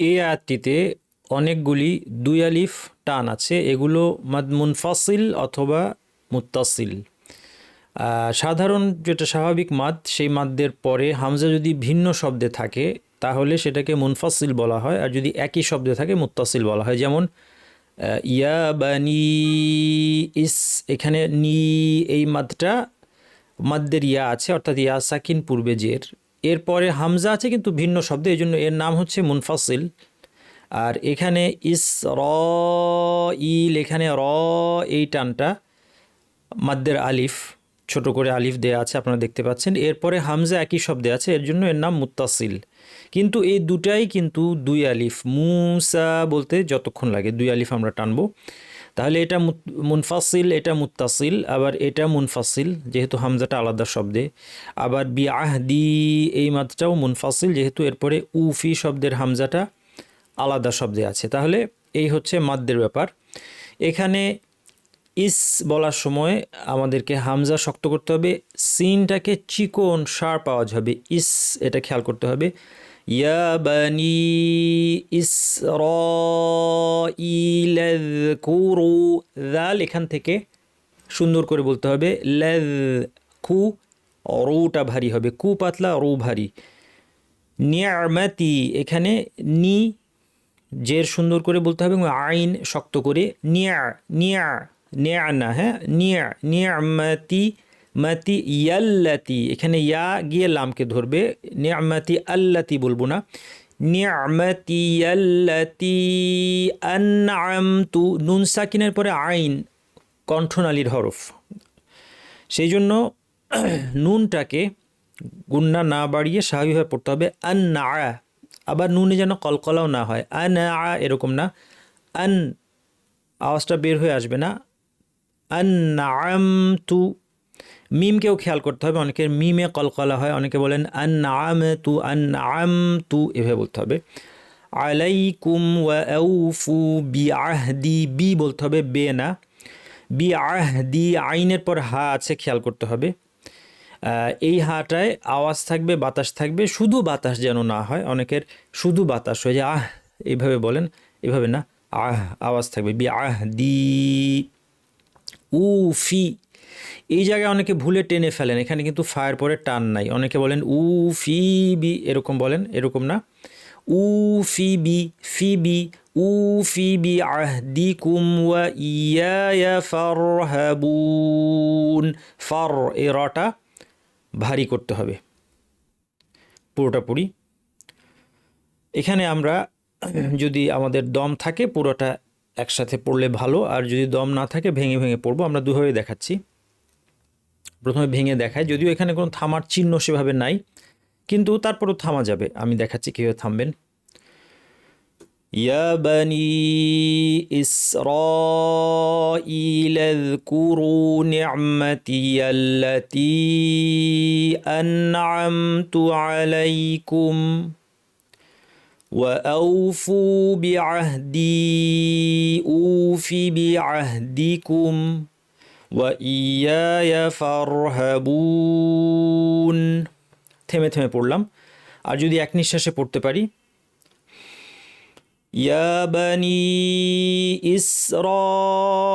এই আয়াতটিতে অনেকগুলি দুই আলিফ টান আছে। এগুলো মাদ মুনফাসিল অথবা মুত্তাসিল। সাধারণ যেটা স্বাভাবিক মাদ, সেই মাদ্দের পরে হামজা যদি ভিন্ন শব্দে থাকে, তাহলে সেটাকে মুনফাসিল বলা হয়। আর যদি একই শব্দে থাকে, মুত্তাসিল বলা হয়। যেমন ইয়া বা নি ইস, এখানে নি এই মাদটা, মাদ্দের ইয়া আছে, অর্থাৎ ইয়া সাকিন পূর্বে জের। এরপরে হামজা আছে কিন্তু ভিন্ন শব্দ, এই জন্য এর নাম হচ্ছে মুনফাসিল। আর এখানে ইস র ইল এখানে র, এই টানটা, মাদ্দের আলিফ, ছোট করে আলিফ দেয়া আছে, আপনারা দেখতে পাচ্ছেন। এরপরে হামজা একই শব্দে আছে, এর জন্য এর নাম মুত্তাসিল। কিন্তু এই দুটাই কিন্তু দুই আলিফ। মুসা বলতে যতক্ষণ লাগে, দুই আলিফ আমরা টানবো। তাহলে এটা মুনফাসিল, এটা মুত্তাসিল, আবার এটা মুনফাসিল, যেহেতু হামজাটা আলাদা শব্দে। আবার বি আহদি এই মাত্রাও মুনফাসিল, যেহেতু এরপরে উফি শব্দের হামজাটা আলাদা শব্দে আছে। তাহলে এই হচ্ছে মাদ্যের ব্যাপার। এখানে ইস বলার সময় আমাদেরকে হামজা শক্ত করতে হবে। সিনটাকে চিকন, শার্প আওয়াজ হবে। ইস, এটা খেয়াল করতে হবে। ইয়া বানি ইস র কুরু দাল এখান থেকে সুন্দর করে বলতে হবে। লেদ কু রুটা ভারী হবে। কু পাতলা, রু ভারী। নিয়ামাতি এখানে নি জের সুন্দর করে বলতে হবে আইন শক্ত করে। নিয়া নিয়া, নেয়া না হ্যাঁ? নিয়া, নিয়ামাতি, মাতি ইয়াল্লাতি। এখানে ইয়া গিয়ে লামকে ধরবে। নিয়ামাতি আল্লাতি বলব না। নিয়ামাতি ইয়াল্লাতি আনআমতু নুন সাকিনের পরে আইন, কণ্ঠনালীর হরফ। সেই জন্য নুনটাকে গুন্না না বাড়িয়ে স্বাভাবিকভাবে পড়তে হবে আন না আবার নুনে যেন কলকলাও না হয়। আন আ এরকম না। আন, আওয়াজটা বের হয়ে আসবে না। আন তু মিমকেও খেয়াল করতে হবে। অনেকের মিমে কলকলা হয়, অনেকে বলেন আন নাম তু আন নাম তু এভাবে বলতে হবে। আলাইকুম আউফু বি আহদি বি বলতে হবে বে না বি আহদি আইনের পর হা আছে, খেয়াল করতে হবে। এই হাটায় আওয়াজ থাকবে, বাতাস থাকবে, শুধু বাতাস যেন না হয়। অনেকের শুধু বাতাস হয়ে যায় আহ! এইভাবে বলেন, এভাবে না, আহ! আওয়াজ থাকবে। বি আহ দি উফি এই জায়গায় অনেকে ভুলে টেনে ফেলেন, এখানে কিন্তু ফায়ের পরে টান নাই। অনেকে বলেন, উ, ফি, বি, এরকম বলেন, এরকম না। উ, ফি, বি ফি, বি, উ, ফি, বি, আহদিকুম ওয়া ইয়া ফারহাবুন। ফার, এ, রটা ভারী করতে হবে। পুরোটা পুরি এখানে আমরা যদি আমাদের দম থাকে, পুরোটা একসাথে পড়লে ভালো, আর যদি দম না থাকে, ভেঙে ভেঙে পড়ব। আমরা দুভাবে দেখাচ্ছি। প্রথমে ভেঙে দেখাই যদিও এখানে কোনো থামার চিহ্ন সেভাবে নাই কিন্তু তারপরও থামা যাবে আমি দেখাচ্ছি কীভাবে থামবেন يا بني إسرائيل اذكروا نعمتي التي أنعمت عليكم وأوفوا بعهدي أوف بعهدكم থেমে থেমে পড়লাম। আর যদি এক নিঃশ্বাসে পড়তে পারি يا بني إسرائيل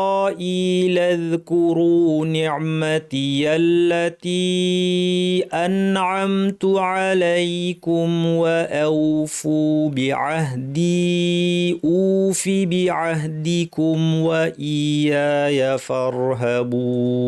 اذكروا نعمتي التي أنعمت عليكم وأوفوا بعهدي أوف بعهدكم وإياي فارهبون.